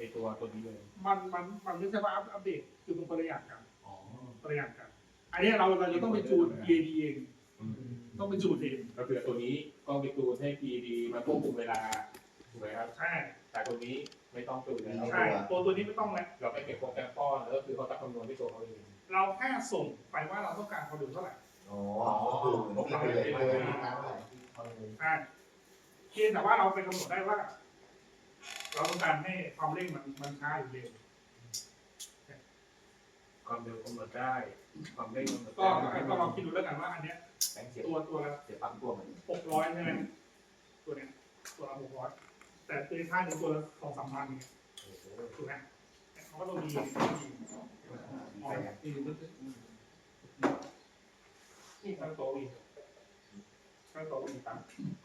อตัวตัวนี้เลย มันมันมันไม่ใช่ว่าอัปอัปเดตคือมันคนละอย่างกันอ๋อคนละอย่างกัน อันนี้เราเราจะต้องไปจูน EAD เองต้องไปจูนเองก็คือตัวนี้ก็ไปตูนให้ PED มาควบคุมเวลาถูกไหมครับ ใช่แต่ตัวนี้ไม่ต้องตูนแล้วใช่ตัวตัวนี้ไม่ต้องแล้วเราไปเก็บโปรแกรมป้อนแล้วก็คือเขาจะคำนวณที่ตัวเขาเอง เราแค่ส่งไปว่าเราต้องการความเร็วเท่าไหร่อ๋อก็คือเหมือนที่ไปเลยเลยน้ำอะไรเอาเลยใช่เพียงแต่ว่าเราไปกำหนดได้ว่า เราต้องการให้ความเร่งมันมันช้าหรือเร็วความเร็วกำหนดได้ ความเร่งกำหนดก็ได้ก็ลองคิดดูแล้วกันว่าอันเนี้ยแบงค์เสียบตัวตัวละเสียบปั๊มตัวมันหกร้อยใช่ไหมตัวเนี้ยตัวละหกร้อยแต่ตัวค่าหนึ่งตัวละสองสามพันเนี่ยถูกไหมเขาก็ต้องมีต้องมีอ๋อนี่ดูมันนี่ตั้งโต๊ะอีกตั้งโต๊ะอีกตั้ง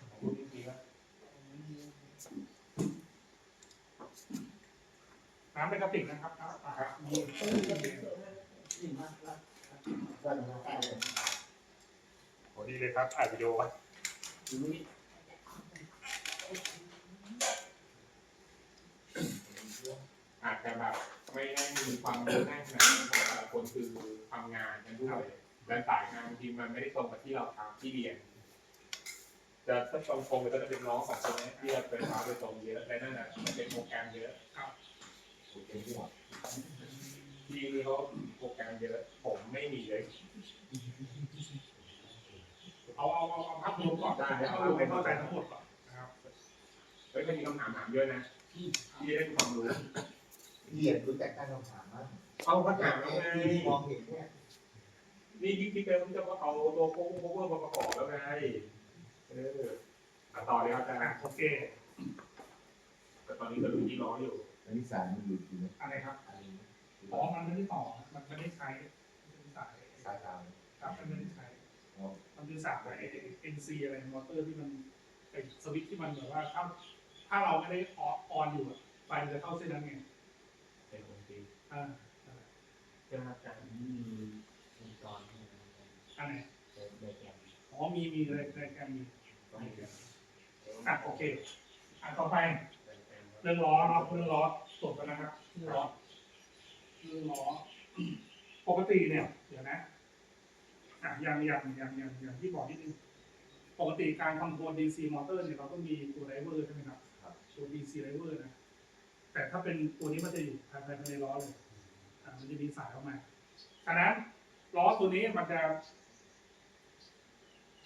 ของคุณจริงๆแล้ น้ำเป็นกระติกนะครับครับมีโหดีเลยครับถ่ายวิดีโอไว้อาจจะแบบไม่ได้มีความรู้แน่นขนาดนั้นเพราะแต่ละคนคือทำงานกันด้วยและสายงานบางทีมันไม่ได้ตรงกับที่เราทำที่เรียน จะถ้าตรงคงก็จะเป็นน้องสองคนนี้ที่จะเป็นฟ้าโดยตรงเยอะและนั่นแหละมันเป็นโปรแกรมเยอะถูก เป็นหัวงที่นี่เขาโปรแกรมเยอะผมไม่มีเลย เอาเอาเอาเอาภาพรวมก่อนได้เอารวมให้เข้าใจทั้งหมดก่อนนะครับเฮ้ยก็มีคำถามถามเยอะนะที่ได้ความรู้เหยียดรู้จักตั้งคำถามมากเอาคำถามไงที่มองเห็นเนี่ยนี่พี่พี่เป้ผมจะว่าเอาตัวโค้งโคเวอร์มาประกอบแล้วไงเออต่อเลยครับอาจารย์โอเคแต่ตอนนี้ก็ดูที่ล้อนอยู่ อันนี้สารมันอยู่ที่ไหนอะไรครับอันนี้อ๋อมันไม่ได้ต่อ มันไม่ได้ใช้มันเป็นสายสายตามครับมันไม่ได้ใช้อ๋อมันเป็นสายไอ้ NC อะไรมอเตอร์ที่มันไอ้สวิตช์ที่มันแบบว่าถ้าถ้าเราไม่ได้ออนออนอยู่อะไฟมันจะเข้าเส้นนั้นไงเป็นคนตีอ่าใช่ไหมอาจารย์มีวงจรอันไหนในแกมอ๋อมีมีเลยในแกมมีต้องมีกันอะโอเคอะต่อไป เป็นแฟนเรื่องล้อเนาะเรื่องล้อจบแล้วนะครับเรื่องล้อเรื่องล้อปกติเนี่ย เดี๋ยวนะอะอย่างอย่างอย่างอย่างอย่างที่บอกนิดนึงปกติการคอนโทรล DC มอเตอร์เนี่ยเราต้องมีตัวไดเวอร์ใช่ไหมครับตัว DC ไดเวอร์นะแต่ถ้าเป็นตัวนี้มันจะอยู่ภายในล้อเลยอะมันจะมีสายออกมาฉะนั้นล้อตัวนี้มันจะ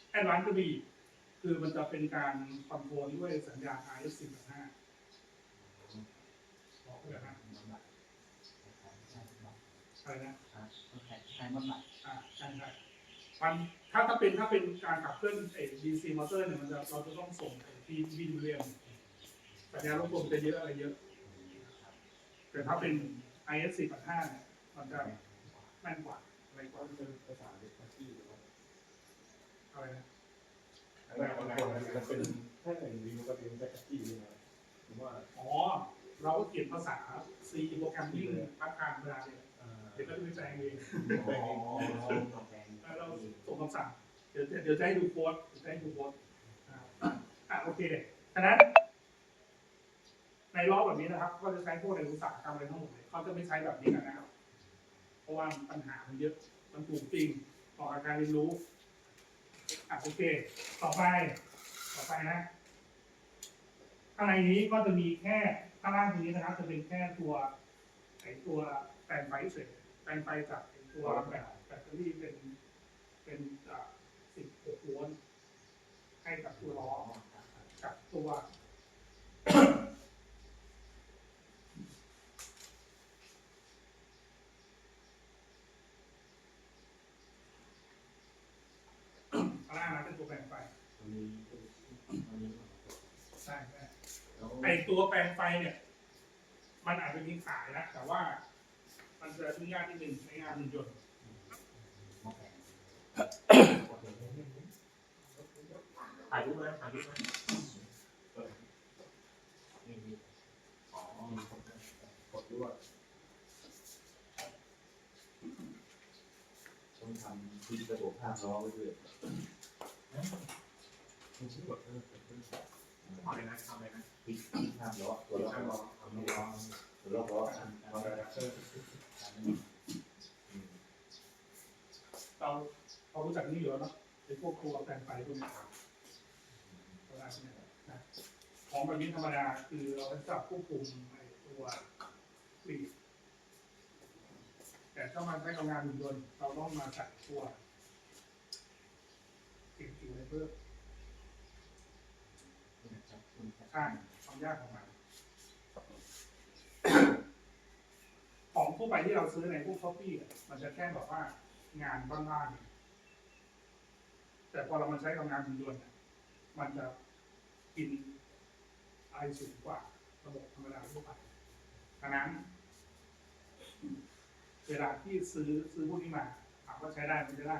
แอดวานซ์ก็ดีคือมันจะเป็นการคอนโทรลด้วยสัญญาณ RS 4 5บอกเลยนะอะไรนะใช้มันหนักอ่าใช่ใช่มันถ้าถ้าเป็นถ้าเป็นการขับเคลื่อนไอ้ DC มอเตอร์เนี่ยมันจะเราจะต้องส่งไอ้ที่วินเรียมสัญญาณรบกวนจะเยอะอะไรเยอะ แต่ถ้าเป็น IS 4 5เนี่ยมันจะแม่นกว่าอะไรกว่าเป็นภาษาเด็กที่หรือว่าอะไรนะอะไรอะไรอะไรมันเป็นแค่ไหนดีมันก็เป็นแค่ที่เลยนะผมว่าอ๋อ เราก็เขียนภาษา C โปรแกรมมิ่งพักการเวลาเนี่ยเดี๋ยวก็จะไปแปลงเองอ๋อแปลงแล้วเราส่งคำสั่งเดี๋ยวเดี๋ยวจะให้ดูโค้ดเดี๋ยวจะให้ดูโค้ดอ่าอะโอเคฉะนั้น ในรอบแบบนี้นะครับ ก็จะใช้พวกในอุตสาหกรรมอะไรทั้งหมดเลยเขาจะไม่ใช้แบบนี้กันนะครับ เพราะว่าปัญหามันเยอะมันถูกจริงต่ออาการเรียนรู้อะโอเค ต่อไป ต่อไปนะข้างในนี้ก็จะมีแค่ ข้างล่างตรงนี้นะครับ จะเป็นแค่ตัวไอตัวแปลงไฟเฉยแปลงไฟจากไอ้ตัวแบตแบตเตอรี่เป็นเป็นจาก16โวลต์ให้กับตัวล้อกับตัว ข้างล่างนะเป็นตัวแปลงไฟ มันมีมันมี ใช่ใช่ แล้ว ไอตัวแปลงไฟเนี่ย มันอาจจะมีขายนะแต่ว่า มันจะยุ่งยากนิดนึงในงานหุ่นยนต์ถ่ายรูปไหมถ่ายรูปไหมนี่มีอ๋อมีคนกดด้วยต้องทำที่ระบบภาพล้อไว้ด้วยคุณชื่อกดเพิ่มกดเพิ่ม เอาเลยนะเอาเลยนะที่ภาพล้อตัวล้อช่างรอทำให้ล้อรอบร้อนเราเรารู้จักนี่อยู่แล้วเนาะไอ้พวกครัวแปลงไฟพวกนี้เวลาเนี่ยนะของแบบนี้ธรรมดาคือเราจะจับควบคุมไอ้ตัวฟรีแต่ถ้ามันใช้กับงานหุ่นยนต์เราต้องมาใส่ตัวสิ่งที่ไว้เพิ่ม ใช่ความยากของมัน ของทั่วไปที่เราซื้อในพวกช้อปปี้มันจะแค่แบบว่างานบ้านๆแต่พอเรามาใช้กับงานยนต์เนี่ยมันจะกินไอสูงกว่าระบบธรรมดาทั่วไปดังนั้น เวลาที่ซื้อซื้อพวกนี้มาถามว่าใช้ได้มันจะได้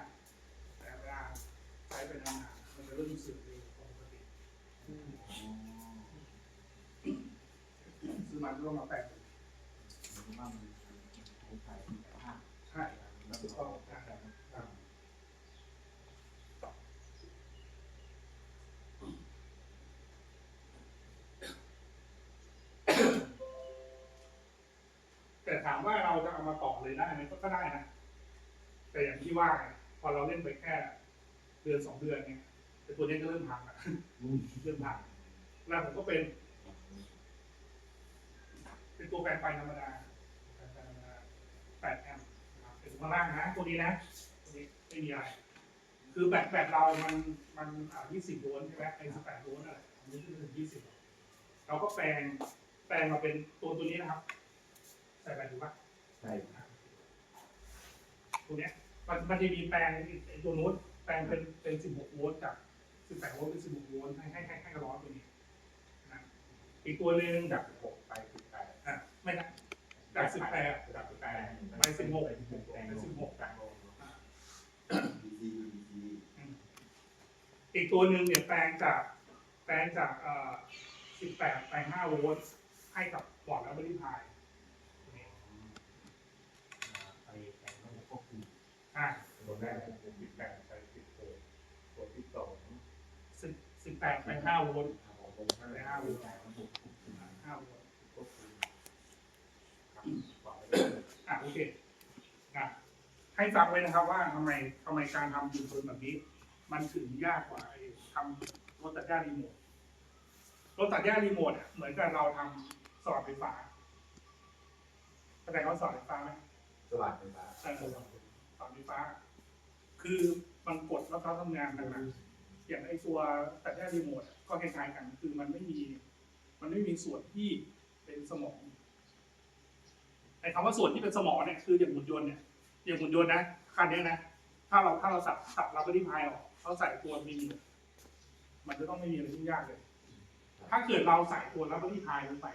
แต่เวลาใช้ไปนานๆมันจะเริ่มเสื่อมเร็วกว่าปกติ มาก็ต้องมาแปลงใช่ถูกต้องครับแต่ถามว่าเราจะเอามาต่อเลยได้ไหมก็ได้นะแต่อย่างที่ว่าไงพอเราเล่นไปแค่เดือนสองเดือนเนี่ยไอ้ตัวนี้ก็เริ่มพังละเริ่มพังแล้วผมก็เป็น เป็นตัวแปลงไฟธรรมดาแปลงไฟธรรมดาแปดแอมป์นะครับเป็นข้างล่างนะ ตัวนี้นะ ตัวนี้ไม่มีอะไร คือแบตแบตเรา มัน มันอ่า20 โวลต์ใช่ไหมไอ้18โวลต์อะไรอันนี้คือถึง20 เราก็แปลง แปลงมาเป็นตัวตัวนี้นะครับ ใส่แบตถูกปะใช่ตัวเนี้ย มัน มันจะมีแปลงไอ้ตัวนู้นแปลงเป็น เป็น 16 โวลต์จาก 18 โวลต์เป็น 16 โวลต์ให้ให้ให้ให้กระร้อนตัวนี้นะอีกตัวหนึงจากหกไป ไม่นะจาก18จากสิบแปดไปสิบหกไปสิบหกไปสิบหกจากลอีกตัวหนึ่งเนี่ยแปลงจากแปลงจากเอ่อ18ไป5โวลต์ให้กับบอร์ดและบริพายไปแต่งระบบควบคุมอะตัวแรกเป็นสิบแปดไปสิบหกตัวที่สอง10 18ไป5โวลต์ของลงห้าโวลต์แต่ระบบควบคุมอะ5โวลต์ ควบคุมครับต่ อไปอะโอเคนะให้ฟังไว้นะครับว่าทำไมทำไมการทำยูทูบแบบนี้ มันถึงยากกว่าไอ้ทำรถตัดหญ้ารีโมทรถตัดหญ้ารีโมทอะเหมือนกับเราทำสอดไฟฟ้าเข้าใจเขาสอดไฟฟ้าไหมสว่างไฟฟ้าเออสอดไฟฟ้า คือมันกดแล้วเขาทำงานกันนะอย่างไอ้ตัวตัดหญ้ารีโมทอะก็คล้ายๆกัน คือมันไม่มี มันไม่มีส่วนที่เป็นสมองไอ้ คำว่าส่วนที่เป็นสมองเนี่ยคืออย่างหุ่นยนต์เนี่ยอย่างหุ่นยนต์นะคันเนี้ยนะ ถ้าเราถ้าเราสับสับรับไปที่พายออกเราใส่ตัวมีมันจะต้องไม่มีอะไรยุ่งยากเลย ถ้าเกิดเราใส่ตัวรับไปที่พายลงไป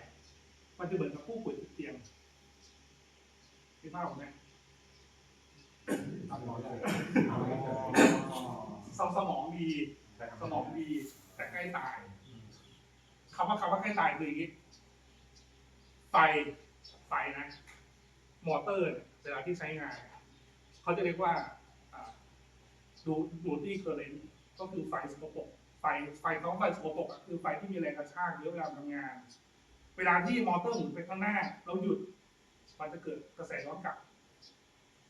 มันจะเหมือนกับผู้ป่วยติดเตียงคิดภาพผมไหมเอาเราได้สมสมองดีสมองดีแต่ใกล้ตายคำว่าคำว่าใกล้ตายคืออย่างนี้ไฟไฟนะ มอเตอร์เนี่ยเวลาที่ใช้งาน เขาจะเรียกว่าดูดูที่เคอร์เรนต์ก็คือไฟสกปรกไฟไฟท้องไฟสกปรกอะคือไฟที่มีแรงกระชากเยอะเวลาทำงาน เวลาที่มอเตอร์หมุนไปข้างหน้าแล้วหยุดมันจะเกิดกระแสย้อนกลับ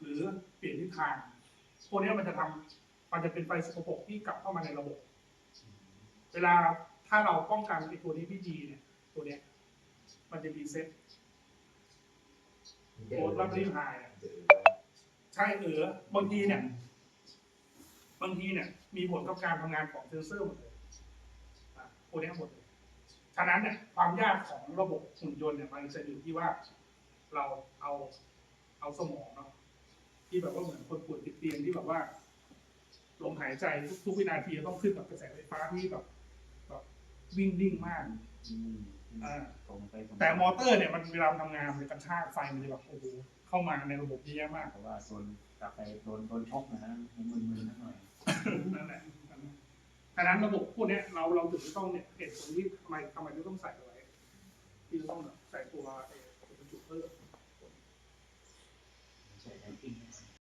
หรือเปลี่ยนทิศทางพวกนี้มันจะทำมันจะเป็นไฟสกปรกที่กลับเข้ามาในระบบ เวลาถ้าเราป้องกันไอ้ตัวนี้พี่ดีเนี่ยตัวเนี้ยมันจะมีเซ็ต โคดรับรีพายอะใช่เออบางทีเนี่ย บางทีเนี่ย มีผลกับการทำงานของเซนเซอร์หมดเลยอะพวกนี้หมดเลยฉะนั้นเนี่ยความยากของระบบหุ่นยนต์เนี่ยมันจะอยู่ที่ว่าเราเอาเอาสมองเนาะที่แบบว่าเหมือนคนป่วยติดเตียงที่แบบว่าลมหายใจทุกวินาทีต้องขึ้นกับกระแสไฟฟ้าที่แบบแบบวิ่งนิ่งมากอ่า ตรงไปรงแต่มอเตอร์เนี่ยมันเวลามันทำงานมันจะกระชากไฟมันจะแบบโอ้โหเข้ามาในระบบเยอะแยะมาก เพราะว่าโดนกลับไปโดนโดนชกนะฮะมึนๆนิดหน่อย นั่นแหละฉะนั้นระบบพวกเนี้ยเราเราถึงจะต้องเนี่ยเหตุผลที่ทำไมทำไมถึงต้องใส่เอาไว้ที่จะต้องแบบใส่ตัวไอ้